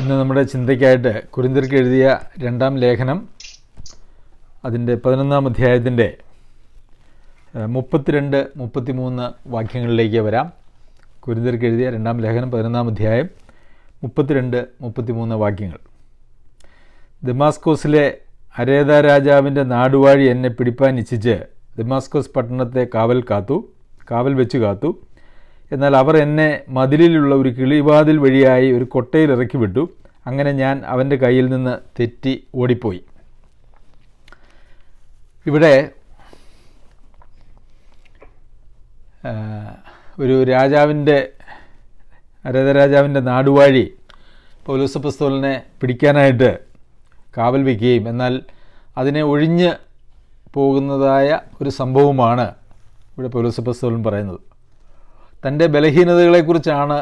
ഇന്ന് നമ്മുടെ ചിന്തയ്ക്കായിട്ട് കുരിന്തിർക്ക് എഴുതിയ രണ്ടാം ലേഖനം അതിന്റെ പതിനൊന്നാം അധ്യായത്തിന്റെ മുപ്പത്തിരണ്ട് മുപ്പത്തിമൂന്ന് വാക്യങ്ങളിലേക്ക് വരാം. കുരിന്തിർക്ക് എഴുതിയ രണ്ടാം ലേഖനം പതിനൊന്നാം അധ്യായം മുപ്പത്തിരണ്ട് മുപ്പത്തിമൂന്ന് വാക്യങ്ങൾ. ദമാസ്കോസിലെ അരേത രാജാവിന്റെ നാടുവാഴി എന്നെ പിടിപ്പാൻ ഇച്ഛിച്ച് ദമാസ്കോസ് പട്ടണത്തെ കാവൽ കാത്തു കാവൽ വെച്ച് കാത്തു. എന്നാൽ അവർ എന്നെ മതിലിലുള്ള ഒരു കിളിവാതിൽ വഴിയായി ഒരു കൊട്ടയിൽ ഇറക്കി വിട്ടു. അങ്ങനെ ഞാൻ അവന്റെ കയ്യിൽ നിന്ന് തെറ്റി ഓടിപ്പോയി. ഇവിടെ ഒരു രാജാവിന്റെ രഥരാജാവിന്റെ നാടുവാഴി പൗലോസപ്പസ്തോലിനെ പിടിക്കാനായിട്ട് കാവൽ വയ്ക്കുകയും എന്നാൽ അതിനെ ഒഴിഞ്ഞ് പോകുന്നതായ ഒരു സംഭവമാണ് ഇവിടെ പൗലോസപ്പസ്തോലൻ പറയുന്നത്. തന്റെ ബലഹീനതകളെക്കുറിച്ചാണ്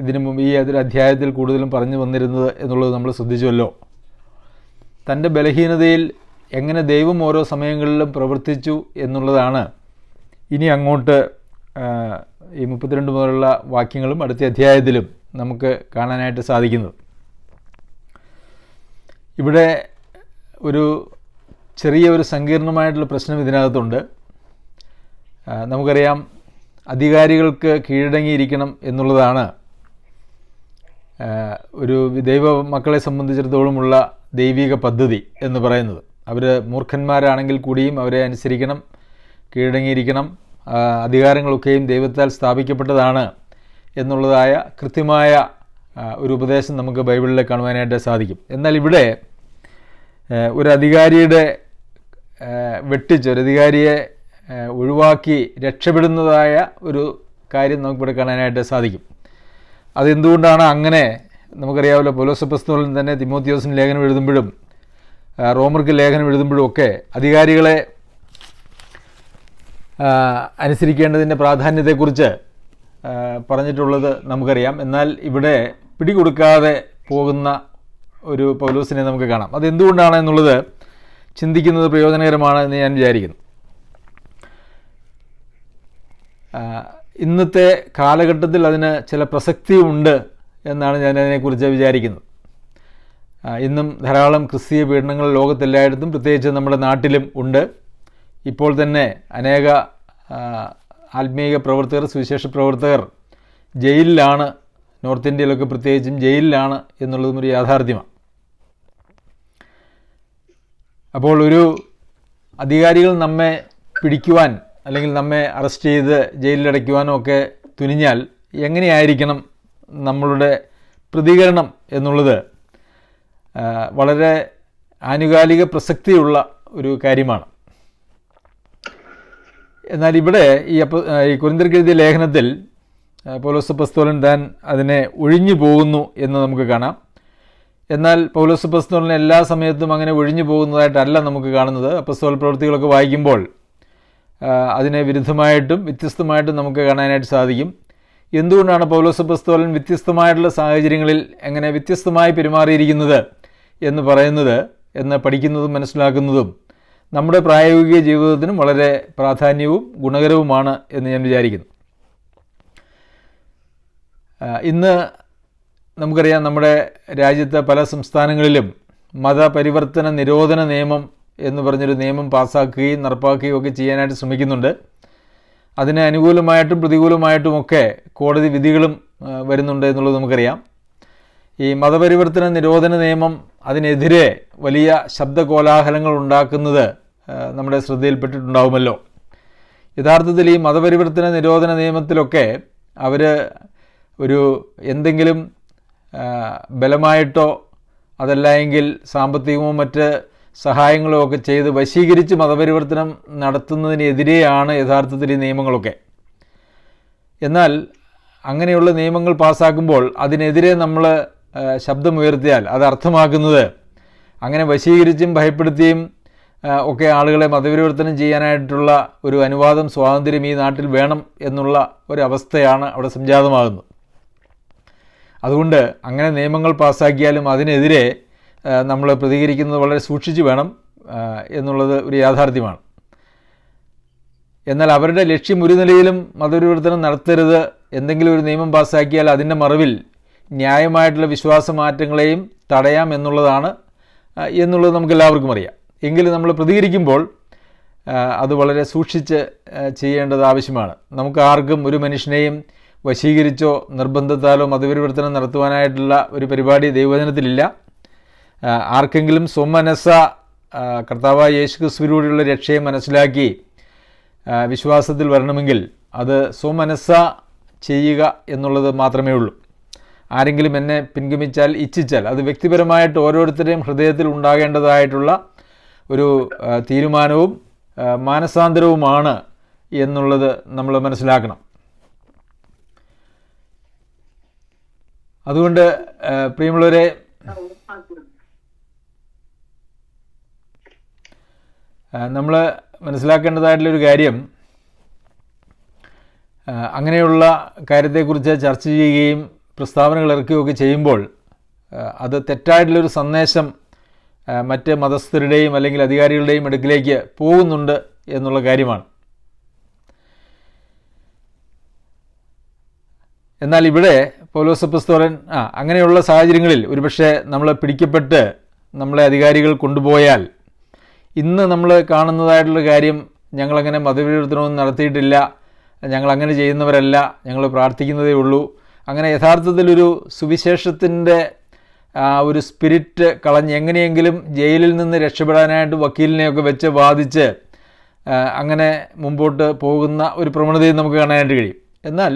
ഇതിനു മുമ്പ് ഈ അതൊരു അധ്യായത്തിൽ കൂടുതലും പറഞ്ഞു വന്നിരുന്നത് എന്നുള്ളത് നമ്മൾ ശ്രദ്ധിച്ചുവല്ലോ. തന്റെ ബലഹീനതയിൽ എങ്ങനെ ദൈവം ഓരോ സമയങ്ങളിലും പ്രവർത്തിച്ചു എന്നുള്ളതാണ്. ഇനി അങ്ങോട്ട് ഈ മുപ്പത്തിരണ്ട് മുതലുള്ള വാക്യങ്ങളും അടുത്ത അധ്യായത്തിലും നമുക്ക് കാണാനായിട്ട് സാധിക്കുന്നത്. ഇവിടെ ഒരു ചെറിയ ഒരു സങ്കീർണമായിട്ടുള്ള പ്രശ്നം ഇതിനകത്തുണ്ട്. നമുക്കറിയാം അധികാരികൾക്ക് കീഴടങ്ങിയിരിക്കണം എന്നുള്ളതാണ് ഒരു ദൈവ മക്കളെ സംബന്ധിച്ചിടത്തോളമുള്ള ദൈവിക പദ്ധതി എന്ന് പറയുന്നത്. അവർ മൂർഖന്മാരാണെങ്കിൽ കൂടിയും അവരെ അനുസരിക്കണം കീഴടങ്ങിയിരിക്കണം അധികാരങ്ങളൊക്കെയും ദൈവത്താൽ സ്ഥാപിക്കപ്പെട്ടതാണ് എന്നുള്ളതായ കൃത്യമായ ഒരു ഉപദേശം നമുക്ക് ബൈബിളിൽ കാണുവാനായിട്ട് സാധിക്കും. എന്നാൽ ഇവിടെ ഒരു അധികാരിയുടെ വെട്ടിച്ച് ഒരു അധികാരിയെ ഒഴിവാക്കി രക്ഷപ്പെടുന്നതായ ഒരു കാര്യം നമുക്കിവിടെ കാണാനായിട്ട് സാധിക്കും. അതെന്തുകൊണ്ടാണ് അങ്ങനെ? നമുക്കറിയാമല്ലോ പൗലോസപ്പസ്തോലൻ തന്നെ തിമോത്യോസിന് ലേഖനം എഴുതുമ്പോഴും റോമർക്ക് ലേഖനം എഴുതുമ്പോഴും ഒക്കെ അധികാരികളെ അനുസരിക്കേണ്ടതിന്റെ പ്രാധാന്യത്തെക്കുറിച്ച് പറഞ്ഞിട്ടുള്ളത് നമുക്കറിയാം. എന്നാൽ ഇവിടെ പിടികൊടുക്കാതെ പോകുന്ന ഒരു പൗലോസിനെ നമുക്ക് കാണാം. അതെന്തുകൊണ്ടാണ് എന്നുള്ളത് ചിന്തിക്കുന്നത് പ്രയോജനകരമാണ് എന്ന് ഞാൻ വിചാരിക്കുന്നു ആ, ഇന്നത്തെ കാലഘട്ടത്തിൽ അതിന് ചില പ്രസക്തിയുണ്ട് എന്നാണ് ഞാൻ അതിനെക്കുറിച്ച് വിചാരിക്കുന്നത്. ഇന്നും ധാരാളം ക്രിസ്തീയ പീഡനങ്ങൾ ലോകത്തെല്ലായിടത്തും പ്രത്യേകിച്ച് നമ്മുടെ നാട്ടിലും ഉണ്ട്. ഇപ്പോൾ തന്നെ അനേക ആത്മീയ പ്രവർത്തകർ സുവിശേഷ പ്രവർത്തകർ ജയിലിലാണ്. നോർത്ത് ഇന്ത്യയിലൊക്കെ പ്രത്യേകിച്ചും ജയിലിലാണ് എന്നുള്ളതും ഒരു യാഥാർത്ഥ്യമാണ്. അപ്പോൾ ഒരു അധികാരികൾ നമ്മെ പിടിക്കുവാൻ അല്ലെങ്കിൽ നമ്മെ അറസ്റ്റ് ചെയ്ത് ജയിലിലടയ്ക്കുവാനോ ഒക്കെ തുനിഞ്ഞാൽ എങ്ങനെയായിരിക്കണം നമ്മളുടെ പ്രതികരണം എന്നുള്ളത് വളരെ ആനുകാലിക പ്രസക്തിയുള്ള ഒരു കാര്യമാണ്. എന്നാൽ ഇവിടെ ഈ അപ്പ ഈ കുരിന്തിർക്കെഴുതിയ ലേഖനത്തിൽ പൗലോസ് പസ്തോലൻ താൻ അതിനെ ഒഴിഞ്ഞു പോകുന്നു എന്ന് നമുക്ക് കാണാം. എന്നാൽ പൗലോസ് പസ്തോലൻ എല്ലാ സമയത്തും അങ്ങനെ ഒഴിഞ്ഞു പോകുന്നതായിട്ടല്ല നമുക്ക് കാണുന്നത്. അപ്പസ്തോൽ പ്രവൃത്തികളൊക്കെ വായിക്കുമ്പോൾ അതിന് വിരുദ്ധമായിട്ടും വ്യത്യസ്തമായിട്ടും നമുക്ക് കാണാനായിട്ട് സാധിക്കും. എന്തുകൊണ്ടാണ് പൗലോസ് പസ്തോലൻ വ്യത്യസ്തമായിട്ടുള്ള സാഹചര്യങ്ങളിൽ എങ്ങനെ വ്യത്യസ്തമായി പെരുമാറിയിരിക്കുന്നത് എന്ന് പറയുന്നത് എന്ന് പഠിക്കുന്നതും മനസ്സിലാക്കുന്നതും നമ്മുടെ പ്രായോഗിക ജീവിതത്തിനും വളരെ പ്രാധാന്യവും ഗുണകരവുമാണ് എന്ന് ഞാൻ വിചാരിക്കുന്നു. ഇന്ന് നമുക്കറിയാം നമ്മുടെ രാജ്യത്തെ പല സംസ്ഥാനങ്ങളിലും മതപരിവർത്തന നിരോധന നിയമം എന്ന് പറഞ്ഞൊരു നിയമം പാസ്സാക്കുകയും നടപ്പാക്കുകയും ഒക്കെ ചെയ്യാനായിട്ട് ശ്രമിക്കുന്നുണ്ട്. അതിന് അനുകൂലമായിട്ടും പ്രതികൂലമായിട്ടുമൊക്കെ കോടതി വിധികളും വരുന്നുണ്ട് എന്നുള്ളത് നമുക്കറിയാം. ഈ മതപരിവർത്തന നിരോധന നിയമം അതിനെതിരെ വലിയ ശബ്ദകോലാഹലങ്ങൾ ഉണ്ടാക്കുന്നത് നമ്മുടെ ശ്രദ്ധയിൽപ്പെട്ടിട്ടുണ്ടാവുമല്ലോ. യഥാർത്ഥത്തിൽ ഈ മതപരിവർത്തന നിരോധന നിയമത്തിലൊക്കെ അവർ ഒരു എന്തെങ്കിലും ബലമായിട്ടോ അതല്ല എങ്കിൽ സാമ്പത്തികമോ മറ്റ് സഹായങ്ങളോ ഒക്കെ ചെയ്ത് വശീകരിച്ച് മതപരിവർത്തനം നടത്തുന്നതിനെതിരെയാണ് യഥാർത്ഥത്തിൽ ഈ നിയമങ്ങളൊക്കെ. എന്നാൽ അങ്ങനെയുള്ള നിയമങ്ങൾ പാസ്സാക്കുമ്പോൾ അതിനെതിരെ നമ്മൾ ശബ്ദമുയർത്തിയാൽ അത് അർത്ഥമാക്കുന്നത് അങ്ങനെ വശീകരിച്ചും ഭയപ്പെടുത്തിയും ഒക്കെ ആളുകളെ മതപരിവർത്തനം ചെയ്യാനായിട്ടുള്ള ഒരു അനുവാദം സ്വാതന്ത്ര്യം ഈ നാട്ടിൽ വേണം എന്നുള്ള ഒരവസ്ഥയാണ് അവിടെ സംജാതമാകുന്നത്. അതുകൊണ്ട് അങ്ങനെ നിയമങ്ങൾ പാസ്സാക്കിയാലും അതിനെതിരെ നമ്മൾ പ്രതികരിക്കുന്നത് വളരെ സൂക്ഷിച്ചു വേണം എന്നുള്ളത് ഒരു യാഥാർത്ഥ്യമാണ്. എന്നാൽ അവരുടെ ലക്ഷ്യം ഒരു നിലയിലും മതപരിവർത്തനം നടത്തരുത് എന്തെങ്കിലും ഒരു നിയമം പാസ്സാക്കിയാൽ അതിന്റെ മറവിൽ ന്യായമായിട്ടുള്ള വിശ്വാസ മാറ്റങ്ങളെയും തടയാം എന്നുള്ളതാണ് എന്നുള്ളത് നമുക്ക് എല്ലാവർക്കും അറിയാം. എങ്കിലും നമ്മൾ പ്രതികരിക്കുമ്പോൾ അത് വളരെ സൂക്ഷിച്ച് ചെയ്യേണ്ടത് ആവശ്യമാണ്. നമുക്ക് ആർക്കും ഒരു മനുഷ്യനെയും വശീകരിച്ചോ നിർബന്ധത്താലോ മതപരിവർത്തനം നടത്തുവാനായിട്ടുള്ള ഒരു പരിപാടി ദൈവവചനത്തിലില്ല. ആർക്കെങ്കിലും സ്വമനസ്സ കർത്താവ് യേശു ക്രിസ്തുവിലൂടെയുള്ള രക്ഷയെ മനസ്സിലാക്കി വിശ്വാസത്തിൽ വരണമെങ്കിൽ അത് സ്വമനസ്സ ചെയ്യുക എന്നുള്ളത് മാത്രമേ ഉള്ളൂ. ആരെങ്കിലും എന്നെ പിൻഗമിച്ചാൽ ഇച്ഛിച്ചാൽ അത് വ്യക്തിപരമായിട്ട് ഓരോരുത്തരുടെയും ഹൃദയത്തിൽ ഉണ്ടാകേണ്ടതായിട്ടുള്ള ഒരു തീരുമാനവും മാനസാന്തരവുമാണ് എന്നുള്ളത് നമ്മൾ മനസ്സിലാക്കണം. അതുകൊണ്ട് പ്രിയമുള്ളവരെ നമ്മൾ മനസ്സിലാക്കേണ്ടതായിട്ടുള്ളൊരു കാര്യം അങ്ങനെയുള്ള കാര്യത്തെക്കുറിച്ച് ചർച്ച ചെയ്യുകയും പ്രസ്താവനകൾ ഇറക്കുകയൊക്കെ ചെയ്യുമ്പോൾ അത് തെറ്റായിട്ടുള്ളൊരു സന്ദേശം മറ്റ് മതസ്ഥരുടെയും അല്ലെങ്കിൽ അധികാരികളുടെയും അടുക്കിലേക്ക് പോകുന്നുണ്ട് എന്നുള്ള കാര്യമാണ്. എന്നാൽ ഇവിടെ പൗലോസപ്പസ്തോലൻ ആ അങ്ങനെയുള്ള സാഹചര്യങ്ങളിൽ ഒരുപക്ഷെ നമ്മൾ പിടിക്കപ്പെട്ട് നമ്മളെ അധികാരികൾ കൊണ്ടുപോയാൽ ഇന്ന് നമ്മൾ കാണുന്നതായിട്ടുള്ള കാര്യം ഞങ്ങളങ്ങനെ മതപരിവർത്തനമൊന്നും നടത്തിയിട്ടില്ല. ഞങ്ങളങ്ങനെ ചെയ്യുന്നവരല്ല. ഞങ്ങൾ പ്രാർത്ഥിക്കുന്നതേ ഉള്ളൂ. അങ്ങനെ യഥാർത്ഥത്തിലൊരു സുവിശേഷത്തിന്റെ ഒരു സ്പിരിറ്റ് കളഞ്ഞ് എങ്ങനെയെങ്കിലും ജയിലിൽ നിന്ന് രക്ഷപ്പെടാനായിട്ട് വക്കീലിനെയൊക്കെ വെച്ച് വാദിച്ച് അങ്ങനെ മുമ്പോട്ട് പോകുന്ന ഒരു പ്രവണതയും നമുക്ക് കാണാനായിട്ട് കഴിയും. എന്നാൽ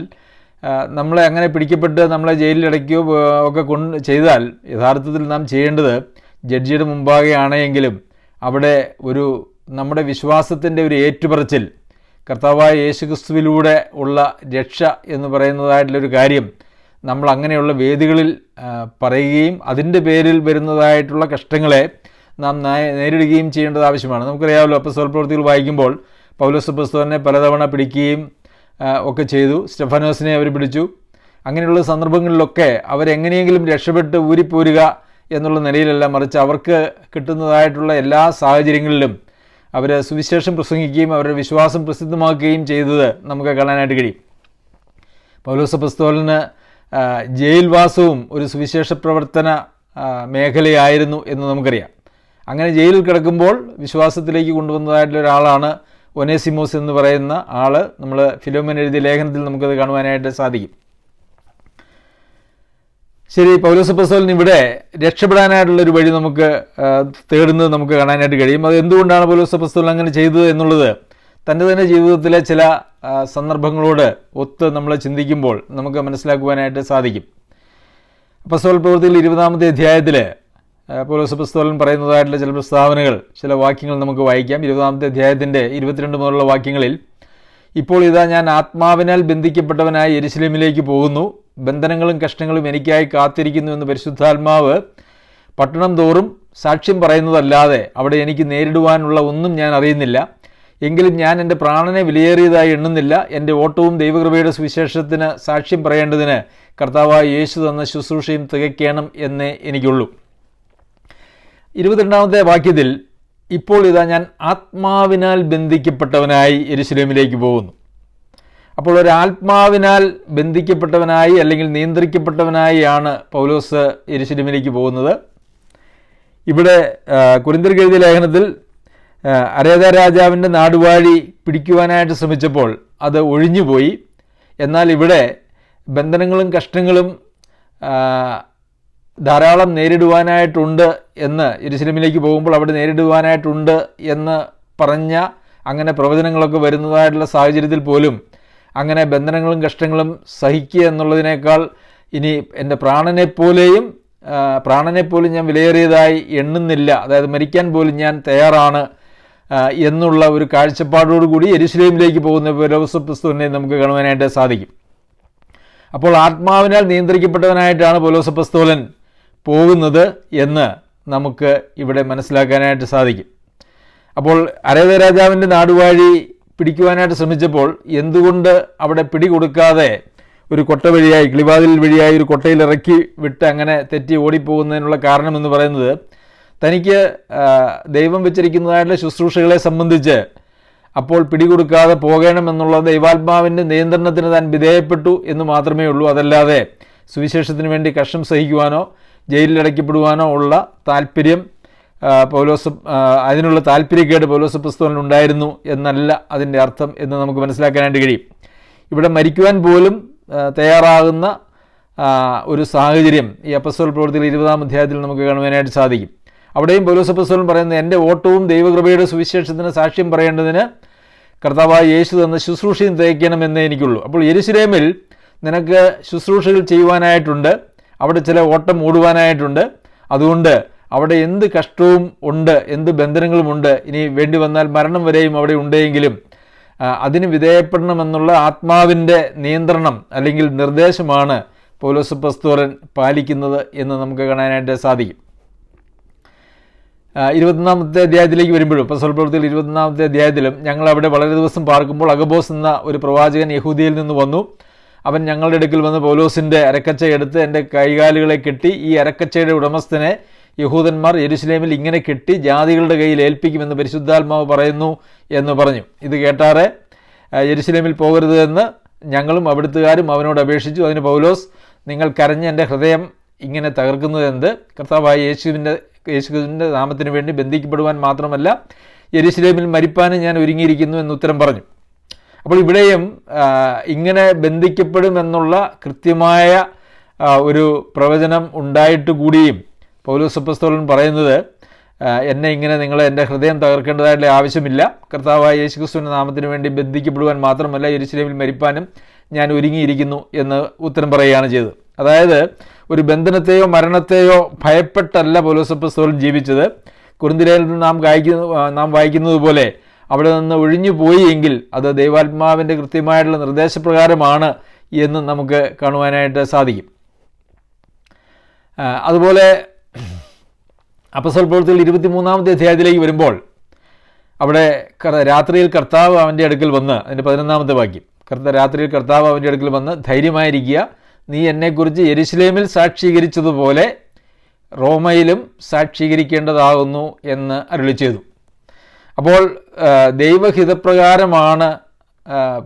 നമ്മളെ അങ്ങനെ പിടിക്കപ്പെട്ട് നമ്മളെ ജയിലിലടയ്ക്കുകയോ ഒക്കെ കൊണ്ട് ചെയ്താൽ യഥാർത്ഥത്തിൽ നാം ചെയ്യേണ്ടത് ജഡ്ജിയുടെ മുമ്പാകെ ആണെങ്കിലും അവിടെ ഒരു നമ്മുടെ വിശ്വാസത്തിന്റെ ഒരു ഏറ്റുപറച്ചിൽ കർത്താവായ യേശുക്രിസ്തുവിലൂടെ ഉള്ള രക്ഷ എന്ന് പറയുന്നതായിട്ടുള്ളൊരു കാര്യം നമ്മൾ അങ്ങനെയുള്ള വേദികളിൽ പറയുകയും അതിന്റെ പേരിൽ വരുന്നതായിട്ടുള്ള കഷ്ടങ്ങളെ നാം നേരിടുകയും ചെയ്യേണ്ടത് ആവശ്യമാണ്. നമുക്കറിയാമല്ലോ അപ്പോൾ സ്വൽപ്രവൃത്തികൾ വായിക്കുമ്പോൾ പൗലോസ് പുസ്തകനെ പലതവണ പിടിക്കുകയും ഒക്കെ ചെയ്തു. സ്റ്റെഫാനോസിനെ അവർ പിടിച്ചു. അങ്ങനെയുള്ള സന്ദർഭങ്ങളിലൊക്കെ അവരെങ്ങനെയെങ്കിലും രക്ഷപ്പെട്ട് ഊരിപ്പോരുക എന്നുള്ള നിലയിലല്ല മറിച്ച് അവർക്ക് കിട്ടുന്നതായിട്ടുള്ള എല്ലാ സാഹചര്യങ്ങളിലും അവർ സുവിശേഷം പ്രസംഗിക്കുകയും അവരുടെ വിശ്വാസം പ്രസിദ്ധമാക്കുകയും ചെയ്തത് നമുക്ക് കാണാനായിട്ട് കഴിയും. പൗലോസ പുസ്തകലിന് ജയിൽവാസവും ഒരു സുവിശേഷ പ്രവർത്തന മേഖലയായിരുന്നു എന്ന് നമുക്കറിയാം. അങ്ങനെ ജയിലിൽ കിടക്കുമ്പോൾ വിശ്വാസത്തിലേക്ക് കൊണ്ടുവന്നതായിട്ടുള്ള ഒരാളാണ് ഒനേസിമോസ് എന്ന് പറയുന്ന ആൾ നമ്മൾ ഫിലോമൻ എഴുതിയ ലേഖനത്തിൽ നമുക്കത് കാണുവാനായിട്ട് സാധിക്കും. ശരി പൗലോസ് ഇവിടെ രക്ഷപ്പെടാനായിട്ടുള്ള ഒരു വഴി നമുക്ക് തേടുന്നത് നമുക്ക് കാണാനായിട്ട് കഴിയും. അത് എന്തുകൊണ്ടാണ് പൗലോസ് അങ്ങനെ ചെയ്തത് എന്നുള്ളത്? തന്റെ തന്നെ ജീവിതത്തിലെ ചില സന്ദർഭങ്ങളോട് ഒത്ത് നമ്മൾ ചിന്തിക്കുമ്പോൾ നമുക്ക് മനസ്സിലാക്കുവാനായിട്ട് സാധിക്കും. അപ്പസ്തോൽ പ്രവൃത്തിയിൽ ഇരുപതാമത്തെ അധ്യായത്തിൽ പൗലോസ് പറയുന്നതായിട്ടുള്ള ചില പ്രസ്താവനകൾ ചില വാക്യങ്ങൾ നമുക്ക് വായിക്കാം. ഇരുപതാമത്തെ അധ്യായത്തിന്റെ ഇരുപത്തിരണ്ട് മുതലുള്ള വാക്യങ്ങളിൽ ഇപ്പോൾ ഇതാ ഞാൻ ആത്മാവിനാൽ ബന്ധിക്കപ്പെട്ടവനായി എരുശലേമിലേക്ക് പോകുന്നു. ബന്ധനങ്ങളും കഷ്ടങ്ങളും എനിക്കായി കാത്തിരിക്കുന്നു എന്ന് പരിശുദ്ധാത്മാവ് പട്ടണം തോറും സാക്ഷ്യം പറയുന്നതല്ലാതെ അവിടെ എനിക്ക് നേരിടുവാനുള്ള ഒന്നും ഞാൻ അറിയുന്നില്ല. എങ്കിലും ഞാൻ എന്റെ പ്രാണനെ വിലയേറിയതായി എണ്ണുന്നില്ല. എന്റെ ഓട്ടവും ദൈവകൃപയുടെ സുവിശേഷത്തിന് സാക്ഷ്യം പറയേണ്ടതിന് കർത്താവായ യേശു തന്ന ശുശ്രൂഷയും തികയ്ക്കണം എന്നേ എനിക്കുള്ളൂ. ഇരുപത്തിരണ്ടാമത്തെ വാക്യത്തിൽ ഇപ്പോൾ ഇതാ ഞാൻ ആത്മാവിനാൽ ബന്ധിക്കപ്പെട്ടവനായി എരുശലേമിലേക്ക് പോകുന്നു. അപ്പോൾ ഒരു ആത്മാവിനാൽ ബന്ധിക്കപ്പെട്ടവനായി അല്ലെങ്കിൽ നിയന്ത്രിക്കപ്പെട്ടവനായി ആണ് പൗലോസ് എരുശലേമിലേക്ക് പോകുന്നത്. ഇവിടെ കുരിന്തിർക്ക് ലേഖനത്തിൽ അരേത രാജാവിന്റെ നാടുവാഴി പിടിക്കുവാനായിട്ട് ശ്രമിച്ചപ്പോൾ അത് ഒഴിഞ്ഞുപോയി. എന്നാൽ ഇവിടെ ബന്ധനങ്ങളും കഷ്ടങ്ങളും ധാരാളം നേരിടുവാനായിട്ടുണ്ട് എന്ന് യെരുശലേമിലേക്ക് പോകുമ്പോൾ അവിടെ നേരിടുവാനായിട്ടുണ്ട് എന്ന് പറഞ്ഞ അങ്ങനെ പ്രവചനങ്ങളൊക്കെ വരുന്നതായിട്ടുള്ള സാഹചര്യത്തിൽ പോലും അങ്ങനെ ബന്ധനങ്ങളും കഷ്ടങ്ങളും സഹിക്കുക എന്നുള്ളതിനേക്കാൾ ഇനി എന്റെ പ്രാണനെപ്പോലെയും പ്രാണനെപ്പോലും ഞാൻ വിലയേറിയതായി എണ്ണുന്നില്ല. അതായത് മരിക്കാൻ പോലും ഞാൻ തയ്യാറാണ് എന്നുള്ള ഒരു കാഴ്ചപ്പാടോടുകൂടി എരുശലേമിലേക്ക് പോകുന്ന പുലോസപ്പസ്തുവിനെ നമുക്ക് കാണുവാനായിട്ട് സാധിക്കും. അപ്പോൾ ആത്മാവിനാൽ നിയന്ത്രിക്കപ്പെട്ടവനായിട്ടാണ് പൗലോസപ്പസ്തോലൻ പോകുന്നത് എന്ന് നമുക്ക് ഇവിടെ മനസ്സിലാക്കാനായിട്ട് സാധിക്കും. അപ്പോൾ അരേത രാജാവിന്റെ നാടുവാഴി പിടിക്കുവാനായിട്ട് ശ്രമിച്ചപ്പോൾ എന്തുകൊണ്ട് അവിടെ പിടികൊടുക്കാതെ ഒരു കൊട്ട വഴിയായി കിളിവാതിൽ വഴിയായി ഒരു കൊട്ടയിൽ ഇറക്കി വിട്ട് അങ്ങനെ തെറ്റി ഓടിപ്പോകുന്നതിനുള്ള കാരണം എന്ന് പറയുന്നത് തനിക്ക് ദൈവം വെച്ചിരിക്കുന്നതായിട്ടുള്ള ശുശ്രൂഷകളെ സംബന്ധിച്ച് അപ്പോൾ പിടികൊടുക്കാതെ പോകണമെന്നുള്ള ദൈവാത്മാവിന്റെ നിയന്ത്രണത്തിന് താൻ വിധേയപ്പെട്ടു എന്ന് മാത്രമേ ഉള്ളൂ. അതല്ലാതെ സുവിശേഷത്തിന് വേണ്ടി കഷ്ടം സഹിക്കുവാനോ ജയിലിലടയ്ക്കപ്പെടുവാനോ ഉള്ള താല്പര്യം പൗലോസ് അതിനുള്ള താല്പര്യക്കേട് പൗലോസ് പുസ്തകത്തിൽ ഉണ്ടായിരുന്നു എന്നല്ല അതിന്റെ അർത്ഥം എന്ന് നമുക്ക് മനസ്സിലാക്കാനായിട്ട് കഴിയും. ഇവിടെ മരിക്കുവാൻ പോലും തയ്യാറാകുന്ന ഒരു സാഹചര്യം ഈ അപ്പസ്തോൽ പ്രവൃത്തിയിൽ ഇരുപതാം അധ്യായത്തിൽ നമുക്ക് കാണുവാനായിട്ട് സാധിക്കും. അവിടെയും പൗലോസ് അപ്പസ്തോലൻ പറയുന്നത് എന്റെ ഓട്ടവും ദൈവകൃപയുടെ സുവിശേഷത്തിന് സാക്ഷ്യം പറയേണ്ടതിന് കർത്താവായ യേശു തന്ന ശുശ്രൂഷയും തയ്ക്കണമെന്നേ എനിക്കുള്ളൂ. അപ്പോൾ യെരുശലേമിൽ നിനക്ക് ശുശ്രൂഷകൾ ചെയ്യുവാനായിട്ടുണ്ട്. അവിടെ ചില ഓട്ടം ഓടുവാനായിട്ടുണ്ട്. അതുകൊണ്ട് അവിടെ എന്ത് കഷ്ടവും ഉണ്ട് എന്ത് ബന്ധനങ്ങളുമുണ്ട് ഇനി വേണ്ടി വന്നാൽ മരണം വരെയും അവിടെ ഉണ്ടെങ്കിലും അതിന് വിധേയപ്പെടണമെന്നുള്ള ആത്മാവിന്റെ നിയന്ത്രണം അല്ലെങ്കിൽ നിർദ്ദേശമാണ് പൗലോസ് പസ്തോരൻ പാലിക്കുന്നത് എന്ന് നമുക്ക് കാണാനായിട്ട് സാധിക്കും. ഇരുപത്തൊന്നാമത്തെ അധ്യായത്തിലേക്ക് വരുമ്പോഴും ഇപ്പോൾ സ്വൽപ്രവൃത്തിയിൽ ഇരുപത്തൊന്നാമത്തെ അധ്യായത്തിലും ഞങ്ങൾ അവിടെ വളരെ ദിവസം പാർക്കുമ്പോൾ അഗബോസ് എന്ന ഒരു പ്രവാചകൻ യഹൂദിയിൽ നിന്ന് വന്നു. അവൻ ഞങ്ങളുടെ അടുക്കൽ വന്ന് പൗലോസിന്റെ അരക്കച്ച എടുത്ത് എന്റെ കൈകാലുകളെ കെട്ടി ഈ അരക്കച്ചയുടെ ഉടമസ്ഥനെ യഹൂദന്മാർ ജെറുസലേമിൽ ഇങ്ങനെ കെട്ടി ജാതികളുടെ കയ്യിൽ ഏൽപ്പിക്കുമെന്ന് പരിശുദ്ധാത്മാവ് പറയുന്നു എന്ന് പറഞ്ഞു. ഇത് കേട്ടാറെ ജെറുസലേമിൽ പോകരുത് എന്ന് ഞങ്ങളും അവിടുത്തുകാരും അവനോട് അപേക്ഷിച്ചു. അതിന് പൗലോസ് നിങ്ങൾ കരഞ്ഞ എന്റെ ഹൃദയം ഇങ്ങനെ തകർക്കുന്നത് എന്ത്? കർത്താവായ യേശുവിന്റെ യേശുവിന്റെ നാമത്തിന് വേണ്ടി ബന്ധിക്കപ്പെടുവാൻ മാത്രമല്ല യരുസലേമിൽ മരിപ്പാനും ഞാൻ ഒരുങ്ങിയിരിക്കുന്നു എന്ന് ഉത്തരം പറഞ്ഞു. അപ്പോൾ ഇവിടെയും ഇങ്ങനെ ബന്ധിക്കപ്പെടുമെന്നുള്ള കൃത്യമായ ഒരു പ്രവചനം ഉണ്ടായിട്ട് കൂടിയും പൗലോസപ്പസ്തോലൻ പറയുന്നത് ആ, എന്നെ ഇങ്ങനെ നിങ്ങൾ എന്റെ ഹൃദയം തകർക്കേണ്ടതായിട്ടുള്ള ആവശ്യമില്ല. കർത്താവായ യേശുക്രിസ്തുവിന്റെ നാമത്തിന് വേണ്ടി ബന്ധിക്കപ്പെടുവാൻ മാത്രമല്ല യെരുശലേമിൽ മരിപ്പാനും ഞാൻ ഒരുങ്ങിയിരിക്കുന്നു എന്ന് ഉത്തരം പറയുകയാണ് ചെയ്തത്. അതായത് ഒരു ബന്ധനത്തെയോ മരണത്തെയോ ഭയപ്പെട്ടല്ല പൗലോസപ്പസ്തോലൻ ജീവിച്ചത്. കുറുന്തിരയിൽ നാം കായ്ക്കുന്ന നാം വായിക്കുന്നത് പോലെ അവിടെ നിന്ന് ഒഴിഞ്ഞു പോയി എങ്കിൽ അത് ദൈവാത്മാവിന്റെ കൃത്യമായിട്ടുള്ള നിർദ്ദേശപ്രകാരമാണ് എന്ന് നമുക്ക് കാണുവാനായിട്ട് സാധിക്കും. അതുപോലെ അപ്പസൽ പ്രവൃത്തികൾ ഇരുപത്തിമൂന്നാമത്തെ അധ്യായത്തിലേക്ക് വരുമ്പോൾ അവിടെ രാത്രിയിൽ കർത്താവ് അവന്റെ അടുക്കൽ വന്ന് അതിന്റെ പതിനൊന്നാമത്തെ വാക്യം കർത്ത രാത്രിയിൽ കർത്താവ് അവന്റെ അടുക്കൽ വന്ന് ധൈര്യമായിരിക്കുക. നീ എന്നെക്കുറിച്ച് യെരുശലേമിൽ സാക്ഷീകരിച്ചതുപോലെ റോമയിലും സാക്ഷീകരിക്കേണ്ടതാകുന്നു എന്ന് അരുളി ചെയ്തു. അപ്പോൾ ദൈവഹിതപ്രകാരമാണ്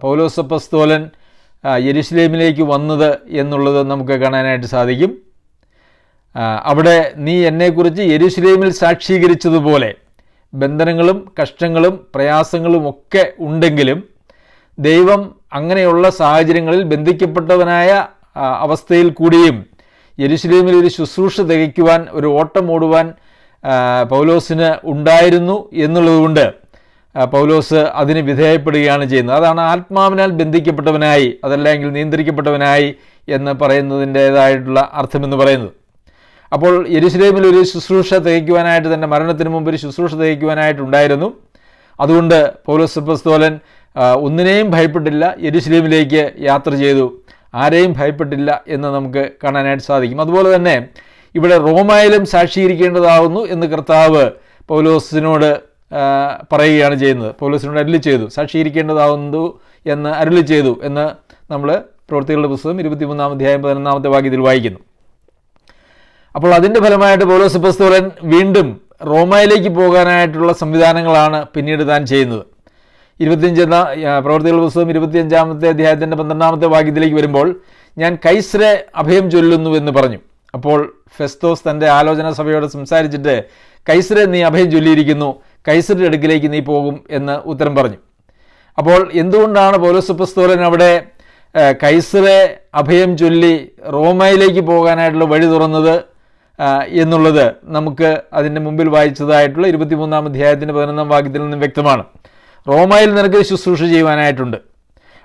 പൗലോസപ്പസ്തോലൻ യെരുസലേമിലേക്ക് വന്നത് എന്നുള്ളത് നമുക്ക് കാണാനായിട്ട് സാധിക്കും. അവിടെ നീ എന്നെക്കുറിച്ച് യെരുശലേമിൽ സാക്ഷീകരിച്ചതുപോലെ ബന്ധനങ്ങളും കഷ്ടങ്ങളും പ്രയാസങ്ങളും ഒക്കെ ഉണ്ടെങ്കിലും ദൈവം അങ്ങനെയുള്ള സാഹചര്യങ്ങളിൽ ബന്ധിക്കപ്പെട്ടവനായ അവസ്ഥയിൽ കൂടിയും യെരുശലേമിൽ ഒരു ശുശ്രൂഷ തികയ്ക്കുവാൻ ഒരു ഓട്ടം ഓടുവാൻ പൗലോസിന് ഉണ്ടായിരുന്നു എന്നുള്ളതുകൊണ്ട് പൗലോസ് അതിന് വിധേയപ്പെടുകയാണ് ചെയ്യുന്നത്. അതാണ് ആത്മാവിനാൽ ബന്ധിക്കപ്പെട്ടവനായി അതല്ലെങ്കിൽ നിയന്ത്രിക്കപ്പെട്ടവനായി എന്ന് പറയുന്നതിന്റേതായിട്ടുള്ള അർത്ഥമെന്ന് പറയുന്നത്. അപ്പോൾ യെരുശലേമിൽ ഒരു ശുശ്രൂഷ തികയ്ക്കുവാനായിട്ട് തന്നെ മരണത്തിന് മുമ്പ് ഒരു ശുശ്രൂഷ തികയ്ക്കുവാനായിട്ടുണ്ടായിരുന്നു അതുകൊണ്ട് പൗലോസ് അപ്പോസ്തലൻ ആ, ഒന്നിനെയും ഭയപ്പെട്ടില്ല യെരുശലേമിലേക്ക് യാത്ര ചെയ്തു. ആരെയും ഭയപ്പെട്ടില്ല എന്ന് നമുക്ക് കാണാനായിട്ട് സാധിക്കും. അതുപോലെ തന്നെ ഇവിടെ റോമായിലും സാക്ഷീകരിക്കേണ്ടതാവുന്നു എന്ന് കർത്താവ് പൗലോസിനോട് പറയുകയാണ് ചെയ്യുന്നത്. പൗലോസിനോട് അരുളി ചെയ്തു. സാക്ഷീകരിക്കേണ്ടതാവുന്നു എന്ന് അരുളി ചെയ്തു എന്ന് നമ്മൾ പ്രവൃത്തികളുടെ പുസ്തകം ഇരുപത്തിമൂന്നാം അധ്യായം പതിനൊന്നാമത്തെ വാക്യത്തിൽ വായിക്കുന്നു. അപ്പോൾ അതിന്റെ ഫലമായിട്ട് പൗലോസ് അപ്പോസ്തലൻ വീണ്ടും റോമയിലേക്ക് പോകാനായിട്ടുള്ള സംവിധാനങ്ങളാണ് പിന്നീട് താൻ ചെയ്യുന്നത്. ഇരുപത്തിയഞ്ച് എന്ന ആ, പ്രവർത്തികളുടെ പുസ്തകം ഇരുപത്തിയഞ്ചാമത്തെ അധ്യായത്തിന്റെ പന്ത്രണ്ടാമത്തെ വാക്യത്തിലേക്ക് വരുമ്പോൾ ഞാൻ കൈസരെ അഭയം ചൊല്ലുന്നു എന്ന് പറഞ്ഞു. അപ്പോൾ ഫെസ്തോസ് തന്റെ ആലോചന സഭയോട് സംസാരിച്ചിട്ട് കൈസരെ നീ അഭയം ചൊല്ലിയിരിക്കുന്നു കൈസരുടെ അടുക്കിലേക്ക് നീ പോകും എന്ന് ഉത്തരം പറഞ്ഞു. അപ്പോൾ എന്തുകൊണ്ടാണ് പൗലോസ് അപ്പോസ്തലൻ അവിടെ കൈസറെ അഭയം ചൊല്ലി റോമയിലേക്ക് പോകാനായിട്ടുള്ള വഴി തുറന്നത്? എന്നുള്ളത് നമുക്ക് അതിന്റെ മുമ്പിൽ വായിച്ചതായിട്ടുള്ള ഇരുപത്തിമൂന്നാം അധ്യായത്തിന്റെ പതിനൊന്നാം വാക്യത്തിൽ നിന്നും വ്യക്തമാണ്. റോമയിൽ നിനക്ക് ശുശ്രൂഷ ചെയ്യുവാനായിട്ടുണ്ട്.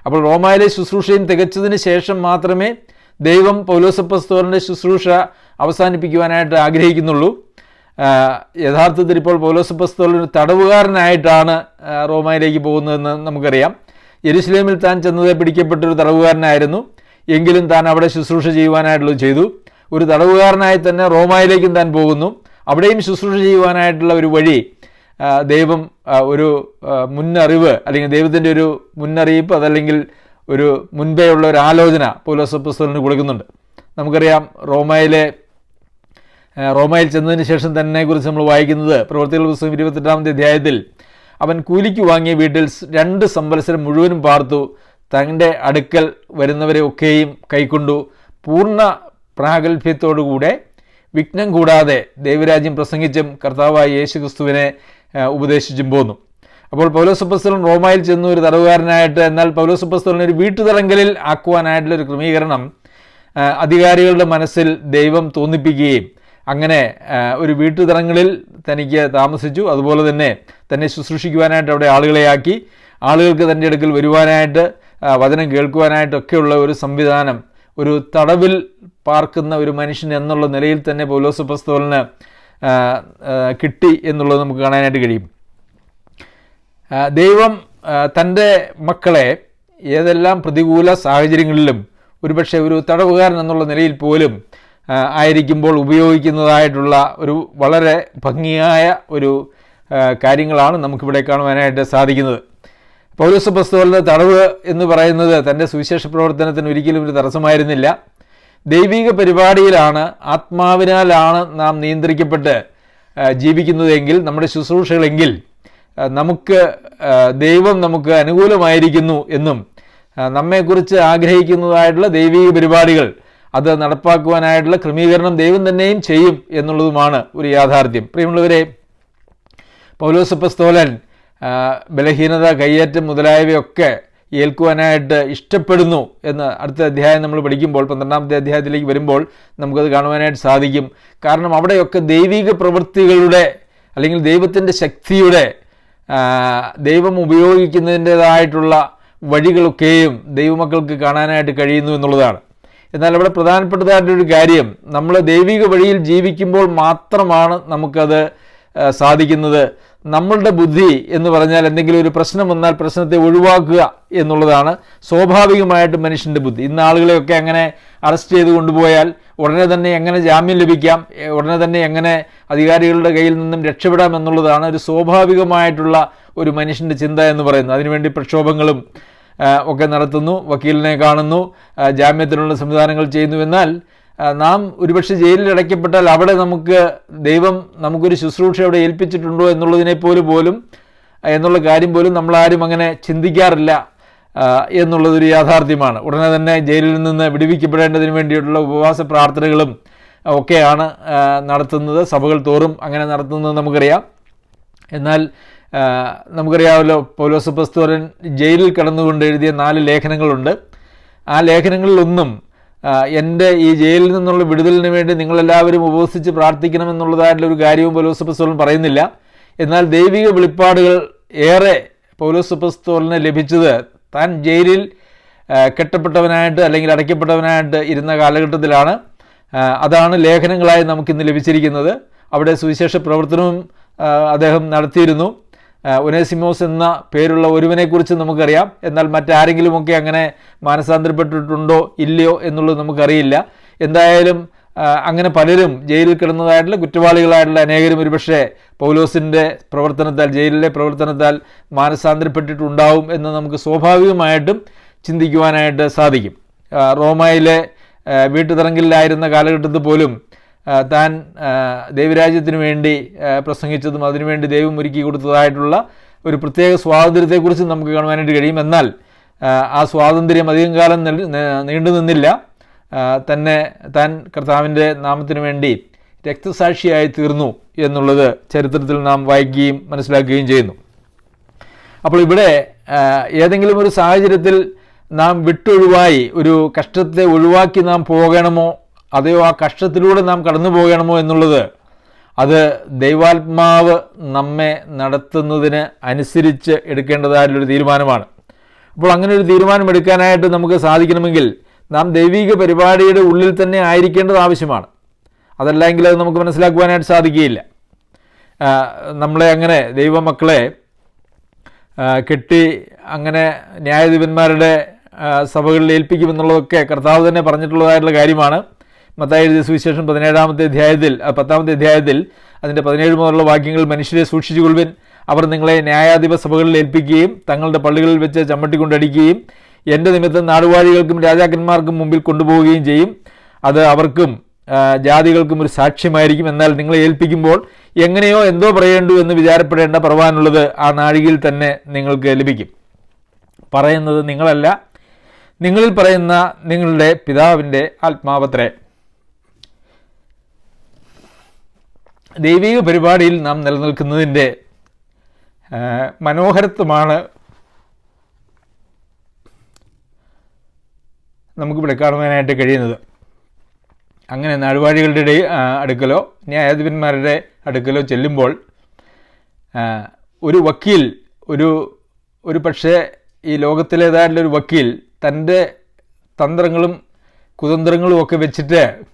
അപ്പോൾ റോമയിലെ ശുശ്രൂഷയും തികച്ചതിന് ശേഷം മാത്രമേ ദൈവം പൗലോസപ്പസ്തോറിന്റെ ശുശ്രൂഷ അവസാനിപ്പിക്കുവാനായിട്ട് ആഗ്രഹിക്കുന്നുള്ളൂ. യഥാർത്ഥത്തിൽ ഇപ്പോൾ പൗലോസപ്പസ്തോറിന് ഒരു തടവുകാരനായിട്ടാണ് റോമയിലേക്ക് പോകുന്നതെന്ന് നമുക്കറിയാം. യെരുസലേമിൽ താൻ ചെന്നത് പിടിക്കപ്പെട്ടൊരു തടവുകാരനായിരുന്നു. എങ്കിലും താൻ അവിടെ ശുശ്രൂഷ ചെയ്യുവാനായിട്ടുള്ളത് ചെയ്തു. ഒരു തടവുകാരനായി തന്നെ റോമായിലേക്കും താൻ പോകുന്നു. അവിടെയും ശുശ്രൂഷ ചെയ്യുവാനായിട്ടുള്ള ഒരു വഴി ദൈവം ഒരു മുന്നറിവ് അല്ലെങ്കിൽ ദൈവത്തിന്റെ ഒരു മുന്നറിയിപ്പ് അതല്ലെങ്കിൽ ഒരു മുൻപേ ഉള്ള ഒരു ആലോചന പൗലോസപ്പസ്തലിന് കൊടുക്കുന്നുണ്ട്. നമുക്കറിയാം റോമയിലെ റോമയിൽ ചെന്നതിന് ശേഷം തന്നെ കുറിച്ച് നമ്മൾ വായിക്കുന്നത് പ്രവർത്തികൾ പുസ്തകം ഇരുപത്തെട്ടാമത്തെ അധ്യായത്തിൽ അവൻ കൂലിക്ക് വാങ്ങിയ വീട്ടിൽ രണ്ട് സംവത്സരം മുഴുവനും പാർത്തു തന്റെ അടുക്കൽ വരുന്നവരെ ഒക്കെയും കൈക്കൊണ്ടു പൂർണ പ്രാഗൽഭ്യത്തോടുകൂടെ വിഘ്നം കൂടാതെ ദൈവരാജ്യം പ്രസംഗിച്ചും കർത്താവായ യേശു ക്രിസ്തുവിനെ ഉപദേശിച്ചും പോന്നു. അപ്പോൾ പൗലോസപ്പസ്തലൻ റോമായിൽ ചെന്നു ഒരു തടവുകാരനായിട്ട് എന്നാൽ പൗലോസപ്പസ്തലിനെ ഒരു വീട്ടുതടങ്കലിൽ ആക്കുവാനായിട്ടുള്ള ഒരു ക്രമീകരണം അധികാരികളുടെ മനസ്സിൽ ദൈവം തോന്നിപ്പിക്കുകയും അങ്ങനെ ഒരു വീട്ടുതടങ്ങളിൽ തനിക്ക് താമസിച്ചു. അതുപോലെ തന്നെ തന്നെ ശുശ്രൂഷിക്കുവാനായിട്ട് അവിടെ ആളുകളെ ആക്കി ആളുകൾക്ക് തന്റെ അടുക്കൽ വരുവാനായിട്ട് വചനം കേൾക്കുവാനായിട്ടൊക്കെയുള്ള ഒരു സംവിധാനം ഒരു തടവിൽ പാർക്കുന്ന ഒരു മനുഷ്യൻ എന്നുള്ള നിലയിൽ തന്നെ പൗലോസ് പൗലോസപ്പസ്തോലിന് കിട്ടി എന്നുള്ളത് നമുക്ക് കാണാനായിട്ട് കഴിയും. ദൈവം തന്റെ മക്കളെ ഏതെല്ലാം പ്രതികൂല സാഹചര്യങ്ങളിലും ഒരുപക്ഷെ ഒരു തടവുകാരൻ എന്നുള്ള നിലയിൽ പോലും ആയിരിക്കുമ്പോൾ ഉപയോഗിക്കുന്നതായിട്ടുള്ള ഒരു വളരെ ഭംഗിയായ ഒരു കാര്യങ്ങളാണ് നമുക്കിവിടെ കാണുവാനായിട്ട് സാധിക്കുന്നത്. പൗരസ്വ പുസ്തകങ്ങളുടെ തടവ് എന്ന് പറയുന്നത് തന്റെ സുവിശേഷ പ്രവർത്തനത്തിന് ഒരിക്കലും ഒരു തടസ്സമായിരുന്നില്ല. ദൈവിക പരിപാടിയിലാണ് ആത്മാവിനാലാണ് നാം നിയന്ത്രിക്കപ്പെട്ട് ജീവിക്കുന്നതെങ്കിൽ നമ്മുടെ ശുശ്രൂഷകളെങ്കിൽ നമുക്ക് ദൈവം നമുക്ക് അനുകൂലമായിരിക്കുന്നു എന്നും നമ്മെക്കുറിച്ച് ആഗ്രഹിക്കുന്നതായിട്ടുള്ള ദൈവിക പരിപാടികൾ അത് നടപ്പാക്കുവാനായിട്ടുള്ള ക്രമീകരണം ദൈവം തന്നെയും ചെയ്യും എന്നുള്ളതുമാണ് ഒരു യാഥാർത്ഥ്യം. പ്രിയമുള്ളവരെ പൗലോസപ്പസ്തോലൻ ബലഹീനത കയ്യേറ്റം മുതലായവയൊക്കെ ഏൽക്കുവാനായിട്ട് ഇഷ്ടപ്പെടുന്നു എന്ന് അടുത്ത അധ്യായം നമ്മൾ പഠിക്കുമ്പോൾ പന്ത്രണ്ടാമത്തെ അധ്യായത്തിലേക്ക് വരുമ്പോൾ നമുക്കത് കാണുവാനായിട്ട് സാധിക്കും. കാരണം അവിടെയൊക്കെ ദൈവിക പ്രവൃത്തികളുടെ അല്ലെങ്കിൽ ദൈവത്തിന്റെ ശക്തിയുടെ ദൈവം ഉപയോഗിക്കുന്നതിന്റെതായിട്ടുള്ള വഴികളൊക്കെയും ദൈവമക്കൾക്ക് കാണാനായിട്ട് കഴിയുന്നു എന്നുള്ളതാണ്. എന്നാൽ അവിടെ പ്രധാനപ്പെട്ടതായിട്ടൊരു കാര്യം നമ്മൾ ദൈവിക വഴിയിൽ ജീവിക്കുമ്പോൾ മാത്രമാണ് നമുക്കത് സാധിക്കുന്നത് നമ്മളുടെ ബുദ്ധി എന്ന് പറഞ്ഞാൽ എന്തെങ്കിലും ഒരു പ്രശ്നം വന്നാൽ പ്രശ്നത്തെ ഒഴിവാക്കുക എന്നുള്ളതാണ് സ്വാഭാവികമായിട്ട് മനുഷ്യന്റെ ബുദ്ധി. ഇന്ന് ആളുകളെയൊക്കെ അങ്ങനെ അറസ്റ്റ് ചെയ്ത് കൊണ്ടുപോയാൽ ഉടനെ തന്നെ എങ്ങനെ ജാമ്യം ലഭിക്കാം ഉടനെ തന്നെ എങ്ങനെ അധികാരികളുടെ കയ്യിൽ നിന്നും രക്ഷപ്പെടാം എന്നുള്ളതാണ് ഒരു സ്വാഭാവികമായിട്ടുള്ള ഒരു മനുഷ്യന്റെ ചിന്ത എന്ന് പറയുന്നത്. അതിനുവേണ്ടി പ്രക്ഷോഭങ്ങളും ഒക്കെ നടത്തുന്നു വക്കീലിനെ കാണുന്നു ജാമ്യത്തിനുള്ള സംവിധാനങ്ങൾ ചെയ്യുന്നു. എന്നാൽ നാം ഒരുപക്ഷെ ജയിലിൽ അടയ്ക്കപ്പെട്ടാൽ അവിടെ നമുക്ക് ദൈവം നമുക്കൊരു ശുശ്രൂഷ അവിടെ ഏൽപ്പിച്ചിട്ടുണ്ടോ എന്നുള്ളതിനെ പോലും പോലും എന്നുള്ള കാര്യം പോലും നമ്മളാരും അങ്ങനെ ചിന്തിക്കാറില്ല എന്നുള്ളതൊരു യാഥാർത്ഥ്യമാണ്. ഉടനെ തന്നെ ജയിലിൽ നിന്ന് വിടുവിക്കപ്പെടേണ്ടതിന് വേണ്ടിയിട്ടുള്ള ഉപവാസ പ്രാർത്ഥനകളും ഒക്കെയാണ് നടത്തുന്നത്. സഭകൾ തോറും അങ്ങനെ നടത്തുന്നത് നമുക്കറിയാം. എന്നാൽ നമുക്കറിയാമല്ലോ പൗലോസ് പസ്തോരൻ ജയിലിൽ കിടന്നുകൊണ്ട് എഴുതിയ നാല് ലേഖനങ്ങളുണ്ട്. ആ ലേഖനങ്ങളിലൊന്നും എന്റെ ഈ ജയിലിൽ നിന്നുള്ള വിടുതലിന് വേണ്ടി നിങ്ങളെല്ലാവരും ഉപവസിച്ച് പ്രാർത്ഥിക്കണമെന്നുള്ളതായിട്ടുള്ള ഒരു കാര്യവും പൗലോസ് പസ്തോലൻ പറയുന്നില്ല. എന്നാൽ ദൈവിക വെളിപ്പാടുകൾ ഏറെ പൗലോസ് പസ്തോലിന് ലഭിച്ചത് താൻ ജയിലിൽ കെട്ടപ്പെട്ടവനായിട്ട് അല്ലെങ്കിൽ അടയ്ക്കപ്പെട്ടവനായിട്ട് ഇരുന്ന കാലഘട്ടത്തിലാണ്. അതാണ് ലേഖനങ്ങളായി നമുക്കിന്ന് ലഭിച്ചിരിക്കുന്നത്. അവിടെ സുവിശേഷ പ്രവർത്തനവും അദ്ദേഹം നടത്തിയിരുന്നു. ഒനേസിമോസ് എന്ന പേരുള്ള ഒരുവനെക്കുറിച്ച് നമുക്കറിയാം. എന്നാൽ മറ്റാരെങ്കിലുമൊക്കെ അങ്ങനെ മാനസാന്തരപ്പെട്ടിട്ടുണ്ടോ ഇല്ലയോ എന്നുള്ളത് നമുക്കറിയില്ല. എന്തായാലും അങ്ങനെ പലരും ജയിലിൽ കിടന്നതായിട്ടുള്ള കുറ്റവാളികളായിട്ടുള്ള അനേകരും ഒരുപക്ഷെ പൗലോസിന്റെ പ്രവർത്തനത്താൽ ജയിലിലെ പ്രവർത്തനത്താൽ മാനസാന്തരപ്പെട്ടിട്ടുണ്ടാവും എന്ന് നമുക്ക് സ്വാഭാവികമായിട്ടും ചിന്തിക്കുവാനായിട്ട് സാധിക്കും. റോമയിലെ വീട്ടുതറങ്കിലായിരുന്ന കാലഘട്ടത്തിൽ പോലും താൻ ദൈവരാജ്യത്തിന് വേണ്ടി പ്രസംഗിച്ചതും അതിനുവേണ്ടി ദൈവം ഒരുക്കി കൊടുത്തതായിട്ടുള്ള ഒരു പ്രത്യേക സ്വാതന്ത്ര്യത്തെക്കുറിച്ച് നമുക്ക് കാണുവാനായിട്ട് കഴിയും. എന്നാൽ ആ സ്വാതന്ത്ര്യം അധികം കാലം നീണ്ടു നിന്നില്ല. തന്നെ താൻ കർത്താവിന്റെ നാമത്തിന് വേണ്ടി രക്തസാക്ഷിയായി തീർന്നു എന്നുള്ളത് ചരിത്രത്തിൽ നാം വായിക്കുകയും മനസ്സിലാക്കുകയും ചെയ്യുന്നു. അപ്പോൾ ഇവിടെ ഏതെങ്കിലും ഒരു സാഹചര്യത്തിൽ നാം വിട്ടൊഴിവായി ഒരു കഷ്ടത്തെ ഒഴിവാക്കി നാം പോകണമോ അതെയോ ആ കഷ്ടത്തിലൂടെ നാം കടന്നു പോകണമോ എന്നുള്ളത്? അത് ദൈവാത്മാവ് നമ്മെ നടത്തുന്നതിന് അനുസരിച്ച് എടുക്കേണ്ടതായിട്ടുള്ളൊരു തീരുമാനമാണ്. അപ്പോൾ അങ്ങനെ ഒരു തീരുമാനം എടുക്കാനായിട്ട് നമുക്ക് സാധിക്കണമെങ്കിൽ നാം ദൈവിക പരിപാടിയുടെ ഉള്ളിൽ തന്നെ ആയിരിക്കേണ്ടത് ആവശ്യമാണ്. അതല്ലെങ്കിൽ അത് നമുക്ക് മനസ്സിലാക്കുവാനായിട്ട് സാധിക്കുകയില്ല. നമ്മളെ അങ്ങനെ ദൈവമക്കളെ കെട്ടി അങ്ങനെ ന്യായാധിപന്മാരുടെ സഭകളിൽ ഏൽപ്പിക്കുമെന്നുള്ളതൊക്കെ കർത്താവ് തന്നെ പറഞ്ഞിട്ടുള്ളതായിട്ടുള്ള കാര്യമാണ്. മത്തായി എഴുതിയ സുവിശേഷം പതിനേഴാമത്തെ അധ്യായത്തിൽ പത്താമത്തെ അധ്യായത്തിൽ അതിന്റെ പതിനേഴ് മുതലുള്ള വാക്യങ്ങൾ മനുഷ്യരെ സൂക്ഷിച്ചു കൊള്ളുവൻ അവർ നിങ്ങളെ ന്യായാധിപ സഭകളിൽ ഏൽപ്പിക്കുകയും തങ്ങളുടെ പള്ളികളിൽ വെച്ച് ചമ്മട്ടിക്കൊണ്ടടിക്കുകയും എന്റെ നിമിത്തം നാടുവാഴികൾക്കും രാജാക്കന്മാർക്കും മുമ്പിൽ കൊണ്ടുപോവുകയും ചെയ്യും. അത് അവർക്കും ജാതികൾക്കും ഒരു സാക്ഷ്യമായിരിക്കും. എന്നാൽ നിങ്ങളെ ഏൽപ്പിക്കുമ്പോൾ എങ്ങനെയോ എന്തോ പറയേണ്ടു എന്ന് വിചാരപ്പെടേണ്ട പറവാനുള്ളത് ആ നാഴികയിൽ തന്നെ നിങ്ങൾക്ക് ലഭിക്കും. പറയുന്നത് നിങ്ങളല്ല നിങ്ങളിൽ പറയുന്ന നിങ്ങളുടെ പിതാവിന്റെ ആത്മാവത്രേ. ദൈവിക പരിപാടിയിൽ നാം നിലനിൽക്കുന്നതിന്റെ മനോഹരത്വമാണ് നമുക്കിവിടെ കാണുവാനായിട്ട് കഴിയുന്നത്. അങ്ങനെ നാടുവാഴികളുടെ അടുക്കലോ ന്യായാധിപന്മാരുടെ അടുക്കലോ ചെല്ലുമ്പോൾ ഒരു വക്കീൽ ഒരു ഒരു പക്ഷേ ഈ ലോകത്തിലേതായിട്ടുള്ള ഒരു വക്കീൽ തന്റെ തന്ത്രങ്ങളും കുതന്ത്രങ്ങളും ഒക്കെ വെച്ചിട്ട്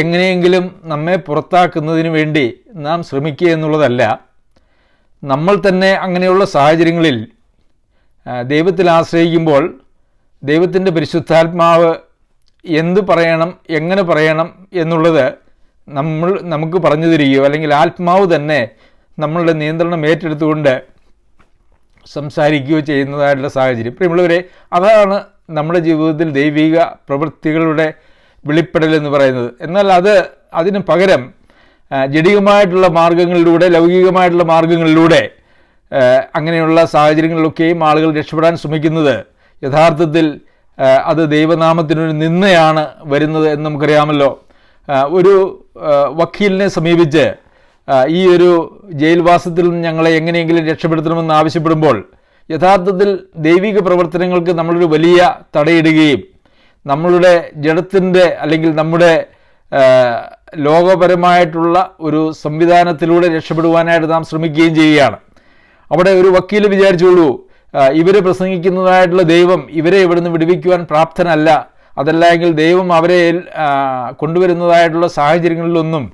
എങ്ങനെയെങ്കിലും നമ്മെ പുറത്താക്കുന്നതിന് വേണ്ടി നാം ശ്രമിക്കുക എന്നുള്ളതല്ല. നമ്മൾ തന്നെ അങ്ങനെയുള്ള സാഹചര്യങ്ങളിൽ ദൈവത്തിൽ ആശ്രയിക്കുമ്പോൾ ദൈവത്തിന്റെ പരിശുദ്ധാത്മാവ് എന്ത് പറയണം എങ്ങനെ പറയണം എന്നുള്ളത് നമ്മൾ നമുക്ക് പറഞ്ഞു തരികയോ അല്ലെങ്കിൽ ആത്മാവ് തന്നെ നമ്മളുടെ നിയന്ത്രണം ഏറ്റെടുത്തുകൊണ്ട് സംസാരിക്കുകയോ ചെയ്യുന്നതായിട്ടുള്ള സാഹചര്യം. പ്രിയമുള്ളവരെ അതാണ് നമ്മുടെ ജീവിതത്തിൽ ദൈവിക പ്രവൃത്തികളുടെ വെളിപ്പെടൽ എന്ന് പറയുന്നത്. എന്നാൽ അത് അതിന് പകരം ജടികമായിട്ടുള്ള മാർഗങ്ങളിലൂടെ ലൗകികമായിട്ടുള്ള മാർഗങ്ങളിലൂടെ അങ്ങനെയുള്ള സാഹചര്യങ്ങളിലൊക്കെയും ആളുകൾ രക്ഷപ്പെടാൻ ശ്രമിക്കുന്നത്. യഥാർത്ഥത്തിൽ അത് ദൈവനാമത്തിനൊരു നിന്നയാണ് വരുന്നത് എന്ന് നമുക്കറിയാമല്ലോ. ഒരു വക്കീലിനെ സമീപിച്ച് ഈ ഒരു ജയിൽവാസത്തിൽ നിന്ന് ഞങ്ങളെ എങ്ങനെയെങ്കിലും രക്ഷപ്പെടുത്തണമെന്ന് ആവശ്യപ്പെടുമ്പോൾ യഥാർത്ഥത്തിൽ ദൈവിക പ്രവർത്തനങ്ങൾക്ക് നമ്മളൊരു വലിയ തടയിടുകയും നമ്മളുടെ ജഡത്തിന്റെ അല്ലെങ്കിൽ നമ്മുടെ ലോകപരമായിട്ടുള്ള ഒരു സംവിധാനത്തിലൂടെ രക്ഷപ്പെടുവാനായിട്ട് നാം ശ്രമിക്കുകയും ചെയ്യുകയാണ്. അവിടെ ഒരു വക്കീൽ വിചാരിച്ചോളൂ ഇവർ പ്രസംഗിക്കുന്നതായിട്ടുള്ള ദൈവം ഇവരെ ഇവിടുന്ന് വിടുവിക്കുവാൻ പ്രാപ്തനല്ല. അതല്ല എങ്കിൽ ദൈവം അവരെ കൊണ്ടുവരുന്നതായിട്ടുള്ള സാഹചര്യങ്ങളിലൊന്നും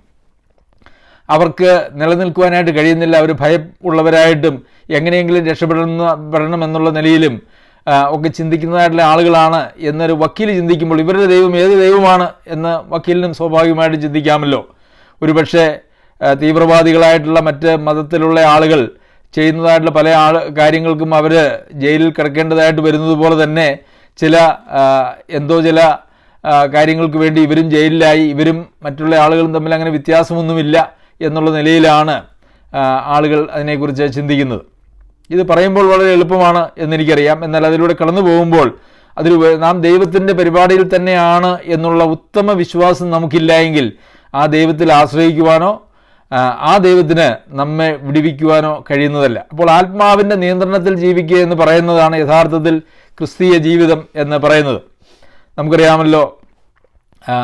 അവർക്ക് നിലനിൽക്കുവാനായിട്ട് കഴിയുന്നില്ല. അവർ ഭയം ഉള്ളവരായിട്ടും എങ്ങനെയെങ്കിലും രക്ഷപ്പെടുന്ന പെടണം എന്നുള്ള നിലയിലും ഒക്കെ ചിന്തിക്കുന്നതായിട്ടുള്ള ആളുകളാണ് എന്നൊരു വക്കീൽ ചിന്തിക്കുമ്പോൾ ഇവരുടെ ദൈവം ഏത് ദൈവമാണ് എന്ന് വക്കീലിനും സ്വാഭാവികമായിട്ടും ചിന്തിക്കാമല്ലോ. ഒരുപക്ഷെ തീവ്രവാദികളായിട്ടുള്ള മറ്റ് മതത്തിലുള്ള ആളുകൾ ചെയ്യുന്നതായിട്ടുള്ള പല ആൾ കാര്യങ്ങൾക്കും അവർ ജയിലിൽ കിടക്കേണ്ടതായിട്ട് വരുന്നത് പോലെ തന്നെ ചില എന്തോ ചില കാര്യങ്ങൾക്ക് വേണ്ടി ഇവരും ജയിലിലായി ഇവരും മറ്റുള്ള ആളുകളും തമ്മിൽ അങ്ങനെ വ്യത്യാസമൊന്നുമില്ല എന്നുള്ള നിലയിലാണ് ആളുകൾ അതിനെക്കുറിച്ച് ചിന്തിക്കുന്നത്. ഇത് പറയുമ്പോൾ വളരെ എളുപ്പമാണ് എന്നെനിക്കറിയാം. എന്നാൽ അതിലൂടെ കടന്നു പോകുമ്പോൾ അതിൽ നാം ദൈവത്തിന്റെ പരിപാടിയിൽ തന്നെയാണ് എന്നുള്ള ഉത്തമ വിശ്വാസം നമുക്കില്ല എങ്കിൽ ആ ദൈവത്തിൽ ആശ്രയിക്കുവാനോ ആ, ദൈവത്തിന് നമ്മെ വിടിവിക്കുവാനോ കഴിയുന്നതല്ല. അപ്പോൾ ആത്മാവിന്റെ നിയന്ത്രണത്തിൽ ജീവിക്കുക എന്ന് പറയുന്നതാണ് യഥാർത്ഥത്തിൽ ക്രിസ്തീയ ജീവിതം എന്ന് പറയുന്നത്. നമുക്കറിയാമല്ലോ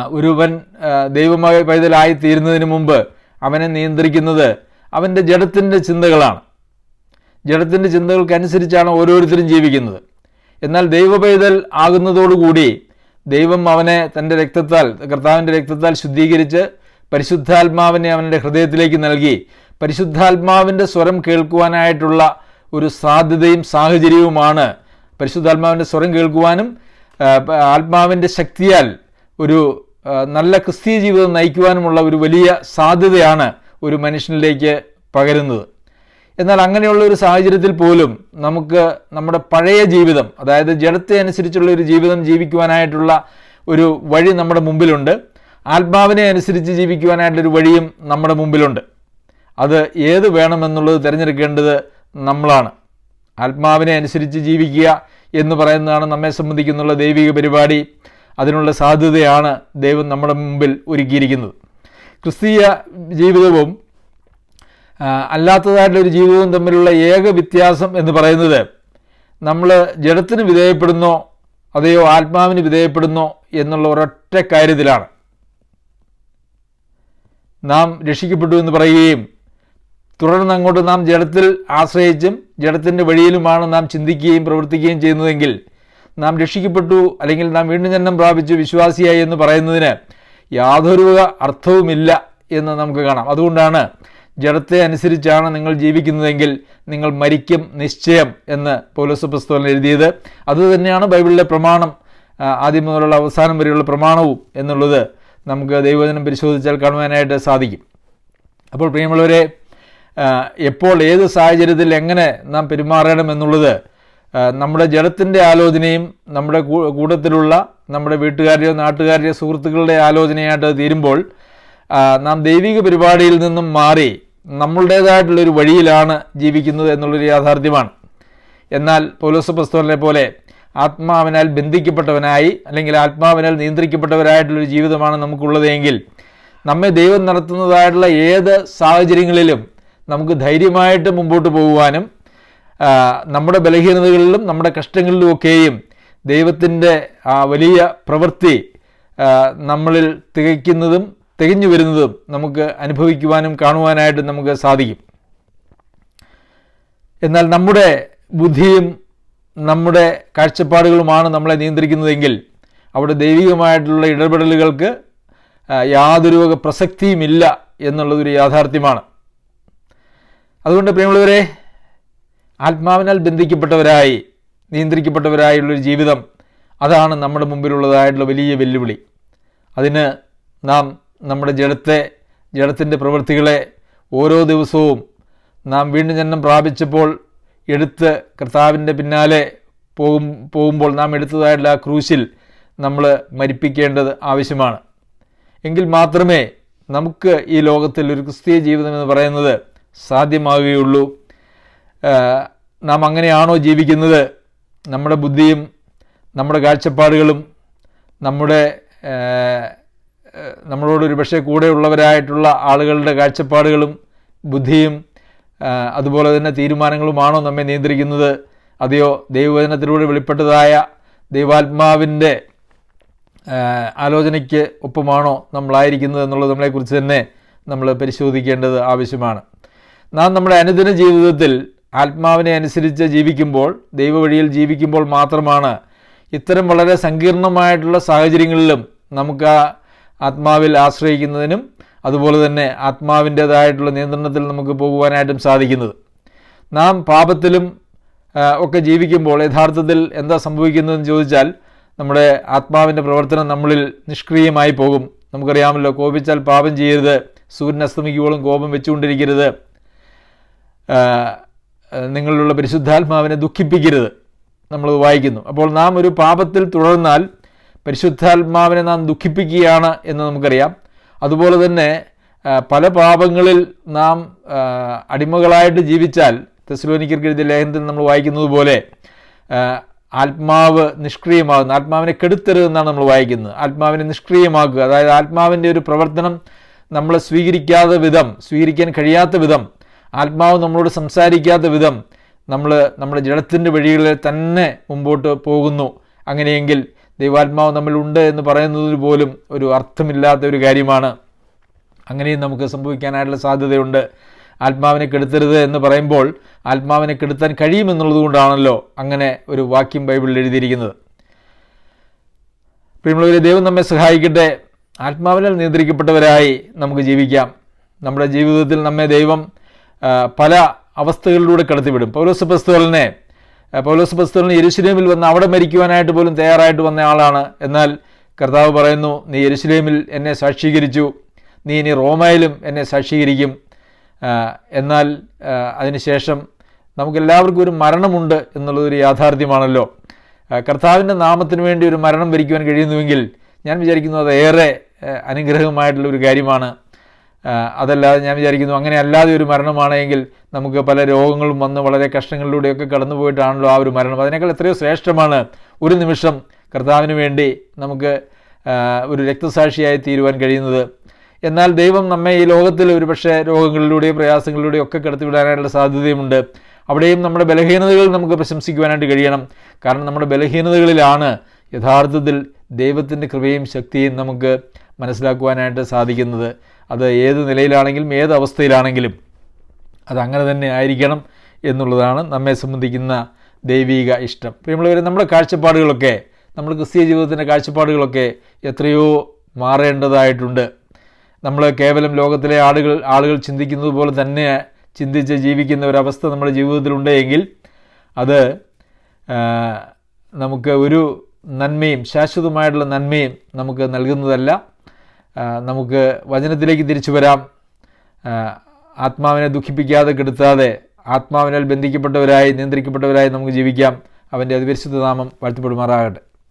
ഒരുവൻ ദൈവമായ പൈതലായി തീരുന്നതിന് മുമ്പ് അവനെ നിയന്ത്രിക്കുന്നത് അവന്റെ ജഡത്തിന്റെ ചിന്തകളാണ്. ജഡത്തിന്റെ ചിന്തകൾക്കനുസരിച്ചാണ് ഓരോരുത്തരും ജീവിക്കുന്നത്. എന്നാൽ ദൈവപൈതൽ ആകുന്നതോടുകൂടി ദൈവം അവനെ തന്റെ രക്തത്താൽ കർത്താവിന്റെ രക്തത്താൽ ശുദ്ധീകരിച്ച് പരിശുദ്ധാത്മാവിനെ അവന്റെ ഹൃദയത്തിലേക്ക് നൽകി. പരിശുദ്ധാത്മാവിന്റെ സ്വരം കേൾക്കുവാനായിട്ടുള്ള ഒരു സാധ്യതയും സാഹചര്യവുമാണ് പരിശുദ്ധാത്മാവിന്റെ സ്വരം കേൾക്കുവാനും ആത്മാവിന്റെ ശക്തിയാൽ ഒരു നല്ല ക്രിസ്തീയ ജീവിതം നയിക്കുവാനുമുള്ള ഒരു വലിയ സാധ്യതയാണ് ഒരു മനുഷ്യനിലേക്ക് പകരുന്നത്. എന്നാൽ അങ്ങനെയുള്ള ഒരു സാഹചര്യത്തിൽ പോലും നമുക്ക് നമ്മുടെ പഴയ ജീവിതം അതായത് ജഡത്തെ അനുസരിച്ചുള്ള ഒരു ജീവിതം ജീവിക്കുവാനായിട്ടുള്ള ഒരു വഴി നമ്മുടെ മുമ്പിലുണ്ട്. ആത്മാവിനെ അനുസരിച്ച് ജീവിക്കുവാനായിട്ടൊരു വഴിയും നമ്മുടെ മുമ്പിലുണ്ട്. അത് ഏത് വേണമെന്നുള്ളത് തിരഞ്ഞെടുക്കേണ്ടത് നമ്മളാണ്. ആത്മാവിനെ അനുസരിച്ച് ജീവിക്കുക എന്ന് പറയുന്നതാണ് നമ്മെ സംബന്ധിക്കുന്നുള്ള ദൈവിക പരിപാടി. അതിനുള്ള സാധ്യതയാണ് ദൈവം നമ്മുടെ മുമ്പിൽ ഒരുക്കിയിരിക്കുന്നത്. ക്രിസ്തീയ ജീവിതവും അല്ലാത്തതായിട്ടുള്ള ഒരു ജീവിതവും തമ്മിലുള്ള ഏക വ്യത്യാസം എന്ന് പറയുന്നത് നമ്മൾ ജഡത്തിന് വിധേയപ്പെടുന്നോ അതെയോ ആത്മാവിന് വിധേയപ്പെടുന്നോ എന്നുള്ള ഒരൊറ്റ കാര്യത്തിലാണ്. നാം രക്ഷിക്കപ്പെട്ടു എന്ന് പറയുകയും തുടർന്ന് അങ്ങോട്ട് നാം ജഡത്തിൽ ആശ്രയിച്ചും ജഡത്തിന്റെ വഴിയിലുമാണ് നാം ചിന്തിക്കുകയും പ്രവർത്തിക്കുകയും ചെയ്യുന്നതെങ്കിൽ നാം രക്ഷിക്കപ്പെട്ടു അല്ലെങ്കിൽ നാം വീണ്ടും ജന്മം പ്രാപിച്ചു വിശ്വാസിയായി എന്ന് പറയുന്നതിന് യാതൊരു അർത്ഥവുമില്ല എന്ന് നമുക്ക് കാണാം. അതുകൊണ്ടാണ് ജഡത്തെ അനുസരിച്ചാണ് നിങ്ങൾ ജീവിക്കുന്നതെങ്കിൽ നിങ്ങൾ മരിക്കും നിശ്ചയം എന്ന് പൗലോസ് പുസ്തകം എഴുതിയത്. അതുതന്നെയാണ് ബൈബിളിലെ പ്രമാണം. ആദ്യം മുതലുള്ള അവസാനം വരെയുള്ള പ്രമാണവും എന്നുള്ളത് നമുക്ക് ദൈവവചനം പരിശോധിച്ചാൽ കാണുവാനായിട്ട് സാധിക്കും. അപ്പോൾ പ്രിയമുള്ളവരെ എപ്പോൾ ഏത് സാഹചര്യത്തിൽ എങ്ങനെ നാം പെരുമാറണം എന്നുള്ളത് നമ്മുടെ ജഡത്തിന്റെ ആലോചനയും നമ്മുടെ കൂട്ടത്തിലുള്ള നമ്മുടെ വീട്ടുകാരുടെയോ നാട്ടുകാരുടെയോ സുഹൃത്തുക്കളുടെ ആലോചനയായിട്ട് തീരുമ്പോൾ നാം ദൈവിക പരിപാടിയിൽ നിന്നും മാറി നമ്മളുടേതായിട്ടുള്ളൊരു വഴിയിലാണ് ജീവിക്കുന്നത് എന്നുള്ളൊരു യാഥാർത്ഥ്യമാണ്. എന്നാൽ പൗലോസ് പ്രസ്തവനെ പോലെ ആത്മാവിനാൽ ബന്ധിക്കപ്പെട്ടവനായി അല്ലെങ്കിൽ ആത്മാവിനാൽ നിയന്ത്രിക്കപ്പെട്ടവരായിട്ടുള്ളൊരു ജീവിതമാണ് നമുക്കുള്ളതെങ്കിൽ നമ്മെ ദൈവം നടത്തുന്നതായിട്ടുള്ള ഏത് സാഹചര്യങ്ങളിലും നമുക്ക് ധൈര്യമായിട്ട് മുമ്പോട്ട് പോകുവാനും നമ്മുടെ ബലഹീനതകളിലും നമ്മുടെ കഷ്ടങ്ങളിലുമൊക്കെയും ദൈവത്തിന്റെ ആ വലിയ പ്രവൃത്തി നമ്മളിൽ തികയ്ക്കുന്നതും തികഞ്ഞു വരുന്നതും നമുക്ക് അനുഭവിക്കുവാനും കാണുവാനായിട്ട് നമുക്ക് സാധിക്കും. എന്നാൽ നമ്മുടെ ബുദ്ധിയും നമ്മുടെ കാഴ്ചപ്പാടുകളുമാണ് നമ്മളെ നിയന്ത്രിക്കുന്നതെങ്കിൽ അവിടെ ദൈവികമായിട്ടുള്ള ഇടപെടലുകൾക്ക് യാതൊരു വക പ്രസക്തിയുമില്ല എന്നുള്ളതൊരു യാഥാർത്ഥ്യമാണ്. അതുകൊണ്ട് പ്രിയമുള്ളവരെ ആത്മാവിനാൽ ബന്ധിക്കപ്പെട്ടവരായി നിയന്ത്രിക്കപ്പെട്ടവരായുള്ളൊരു ജീവിതം അതാണ് നമ്മുടെ മുമ്പിലുള്ളതായിട്ടുള്ള വലിയ വെല്ലുവിളി. അതിന് നാം നമ്മുടെ ജഡത്തെ ജഡത്തിന്റെ പ്രവൃത്തികളെ ഓരോ ദിവസവും നാം വീണ്ടും ജന്മം പ്രാപിച്ചപ്പോൾ എടുത്ത് കർത്താവിന്റെ പിന്നാലെ പോകും പോകുമ്പോൾ നാം എടുത്തതായിട്ടുള്ള ആ ക്രൂശിൽ നമ്മൾ മരിപ്പിക്കേണ്ടത് ആവശ്യമാണ്. എങ്കിൽ മാത്രമേ നമുക്ക് ഈ ലോകത്തിൽ ഒരു ക്രിസ്തീയ ജീവിതം എന്ന് പറയുന്നത് സാധ്യമാകുകയുള്ളൂ നാം അങ്ങനെയാണോ ജീവിക്കുന്നത്? നമ്മുടെ ബുദ്ധിയും നമ്മുടെ കാഴ്ചപ്പാടുകളും നമ്മുടെ ആ, ആ, നമ്മളോട് ഒരു പക്ഷേ കൂടെയുള്ളവരായിട്ടുള്ള ആളുകളുടെ കാഴ്ചപ്പാടുകളും ബുദ്ധിയും അതുപോലെ തന്നെ തീരുമാനങ്ങളുമാണോ നമ്മെ നിയന്ത്രിക്കുന്നത്? അതെയോ ദൈവവചനത്തിലൂടെ വെളിപ്പെട്ടതായ ദൈവാത്മാവിന്റെ ആലോചനയ്ക്ക് ഒപ്പമാണോ നമ്മളായിരിക്കുന്നത് എന്നുള്ളത് നമ്മളെക്കുറിച്ച് തന്നെ നമ്മൾ പരിശോധിക്കേണ്ടത് ആവശ്യമാണ്. നാം നമ്മുടെ അനുദിന ജീവിതത്തിൽ ആത്മാവിനെ അനുസരിച്ച് ജീവിക്കുമ്പോൾ ദൈവവഴിയിൽ ജീവിക്കുമ്പോൾ മാത്രമാണ് ഇത്തരം വളരെ സങ്കീർണമായിട്ടുള്ള സാഹചര്യങ്ങളിലും നമുക്ക് ആ ആത്മാവിൽ ആശ്രയിക്കുന്നതിനും അതുപോലെ തന്നെ ആത്മാവിന്റേതായിട്ടുള്ള നിയന്ത്രണത്തിൽ നമുക്ക് പോകുവാനായിട്ടും സാധിക്കുന്നത്. നാം പാപത്തിലും ഒക്കെ ജീവിക്കുമ്പോൾ യഥാർത്ഥത്തിൽ എന്താ സംഭവിക്കുന്നതെന്ന് ചോദിച്ചാൽ നമ്മുടെ ആത്മാവിന്റെ പ്രവർത്തനം നമ്മളിൽ നിഷ്ക്രിയമായി പോകും. നമുക്കറിയാമല്ലോ കോപിച്ചാൽ പാപം ചെയ്യരുത് സൂര്യൻ അസ്തമിക്കുമ്പോഴും കോപം വെച്ചുകൊണ്ടിരിക്കരുത് നിങ്ങളിലുള്ള പരിശുദ്ധാത്മാവിനെ ദുഃഖിപ്പിക്കരുത് നമ്മൾ വായിക്കുന്നു. അപ്പോൾ നാം ഒരു പാപത്തിൽ തുടർന്നാൽ പരിശുദ്ധാത്മാവിനെ നാം ദുഃഖിപ്പിക്കുകയാണ് എന്ന് നമുക്കറിയാം. അതുപോലെ തന്നെ പല പാപങ്ങളിൽ നാം അടിമകളായിട്ട് ജീവിച്ചാൽ തെസ്ലോനിക്കർക്ക് എഴുതിയ ലേഖനത്തിൽ നമ്മൾ വായിക്കുന്നത് പോലെ ആത്മാവ് നിഷ്ക്രിയമാകുന്നു. ആത്മാവിനെ കെടുത്തരുതെന്നാണ് നമ്മൾ വായിക്കുന്നത്. ആത്മാവിനെ നിഷ്ക്രിയമാക്കുക. അതായത് ആത്മാവിന്റെ ഒരു പ്രവർത്തനം നമ്മൾ സ്വീകരിക്കാത്ത വിധം സ്വീകരിക്കാൻ കഴിയാത്ത വിധം ആത്മാവ് നമ്മളോട് സംസാരിക്കാത്ത വിധം നമ്മൾ നമ്മുടെ ജഡത്തിന്റെ വഴികളിൽ തന്നെ മുമ്പോട്ട് പോകുന്നു. അങ്ങനെയെങ്കിൽ ദൈവാത്മാവ് നമ്മളുണ്ട് എന്ന് പറയുന്നതിൽ പോലും ഒരു അർത്ഥമില്ലാത്ത ഒരു കാര്യമാണ്. അങ്ങനെയും നമുക്ക് സംഭവിക്കാനായിട്ടുള്ള സാധ്യതയുണ്ട്. ആത്മാവിനെ കെടുത്തരുത് എന്ന് പറയുമ്പോൾ ആത്മാവിനെ കെടുത്താൻ കഴിയുമെന്നുള്ളത് കൊണ്ടാണല്ലോ അങ്ങനെ ഒരു വാക്യം ബൈബിളിൽ എഴുതിയിരിക്കുന്നത്. പ്രിയമുള്ളവരെ ദൈവം നമ്മെ സഹായിക്കട്ടെ. ആത്മാവിനാൽ നിയന്ത്രിക്കപ്പെട്ടവരായി നമുക്ക് ജീവിക്കാം. നമ്മുടെ ജീവിതത്തിൽ നമ്മെ ദൈവം പല അവസ്ഥകളിലൂടെ കടത്തിവിടും. പൗലോസ് പസ്തോലിനെ പൗലോസ് പസ്തോലിന് യെരുശലേമിൽ വന്ന് അവിടെ മരിക്കുവാനായിട്ട് പോലും തയ്യാറായിട്ട് വന്ന ആളാണ്. എന്നാൽ കർത്താവ് പറയുന്നു നീ യെരുശലേമിൽ എന്നെ സാക്ഷീകരിച്ചു. നീ ഇനി റോമയിലും എന്നെ സാക്ഷീകരിക്കും. എന്നാൽ അതിനുശേഷം നമുക്കെല്ലാവർക്കും ഒരു മരണമുണ്ട് എന്നുള്ളതൊരു യാഥാർത്ഥ്യമാണല്ലോ. കർത്താവിന്റെ നാമത്തിന് വേണ്ടി ഒരു മരണം ഭരിക്കുവാൻ കഴിയുന്നുവെങ്കിൽ ഞാൻ വിചാരിക്കുന്നു അത് ഏറെ അനുഗ്രഹമായിട്ടുള്ള ഒരു കാര്യമാണ്. അതല്ലാതെ ഞാൻ വിചാരിക്കുന്നു അങ്ങനെ അല്ലാതെ ഒരു മരണമാണെങ്കിൽ നമുക്ക് പല രോഗങ്ങളും വന്ന് വളരെ കഷ്ടങ്ങളിലൂടെയൊക്കെ കടന്നു പോയിട്ടാണല്ലോ ആ ഒരു മരണം. അതിനേക്കാൾ എത്രയോ ശ്രേഷ്ഠമാണ് ഒരു നിമിഷം കർത്താവിന് വേണ്ടി നമുക്ക് ഒരു രക്തസാക്ഷിയായി തീരുവാൻ കഴിയുന്നത്. എന്നാൽ ദൈവം നമ്മെ ഈ ലോകത്തിൽ ഒരു പക്ഷേ രോഗങ്ങളിലൂടെയും പ്രയാസങ്ങളിലൂടെയും ഒക്കെ കടത്തിവിടാനായിട്ടുള്ള സാധ്യതയുമുണ്ട്. അവിടെയും നമ്മുടെ ബലഹീനതകൾ നമുക്ക് പ്രശംസിക്കുവാനായിട്ട് കഴിയണം. കാരണം നമ്മുടെ ബലഹീനതകളിലാണ് യഥാർത്ഥത്തിൽ ദൈവത്തിന്റെ കൃപയും ശക്തിയും നമുക്ക് മനസ്സിലാക്കുവാനായിട്ട് സാധിക്കുന്നത്. അത് ഏത് നിലയിലാണെങ്കിലും ഏത് അവസ്ഥയിലാണെങ്കിലും അതങ്ങനെ തന്നെ ആയിരിക്കണം എന്നുള്ളതാണ് നമ്മെ സംബന്ധിക്കുന്ന ദൈവിക ഇഷ്ടം. പ്രിയമുള്ളവരെ നമ്മുടെ കാഴ്ചപ്പാടുകളൊക്കെ നമ്മൾ ക്രിസ്തീയ ജീവിതത്തിന്റെ കാഴ്ചപ്പാടുകളൊക്കെ എത്രയോ മാറേണ്ടതായിട്ടുണ്ട്. നമ്മൾ കേവലം ലോകത്തിലെ ആളുകൾ ആളുകൾ ചിന്തിക്കുന്നത് പോലെ തന്നെ ചിന്തിച്ച് ജീവിക്കുന്ന ഒരവസ്ഥ നമ്മുടെ ജീവിതത്തിലുണ്ടെങ്കിൽ അത് നമുക്ക് ഒരു നന്മയും ശാശ്വതമായിട്ടുള്ള നന്മയും നമുക്ക് നൽകുന്നതല്ല. നമുക്ക് വചനത്തിലേക്ക് തിരിച്ചു വരാം. ആത്മാവിനെ ദുഃഖിപ്പിക്കാതെ കെടുത്താതെ ആത്മാവിനാൽ ബന്ധിക്കപ്പെട്ടവരായി നിയന്ത്രിക്കപ്പെട്ടവരായി നമുക്ക് ജീവിക്കാം. അവന്റെ അതിപരിശുദ്ധ നാമം വാഴ്ത്തപ്പെടുമാറാകട്ടെ.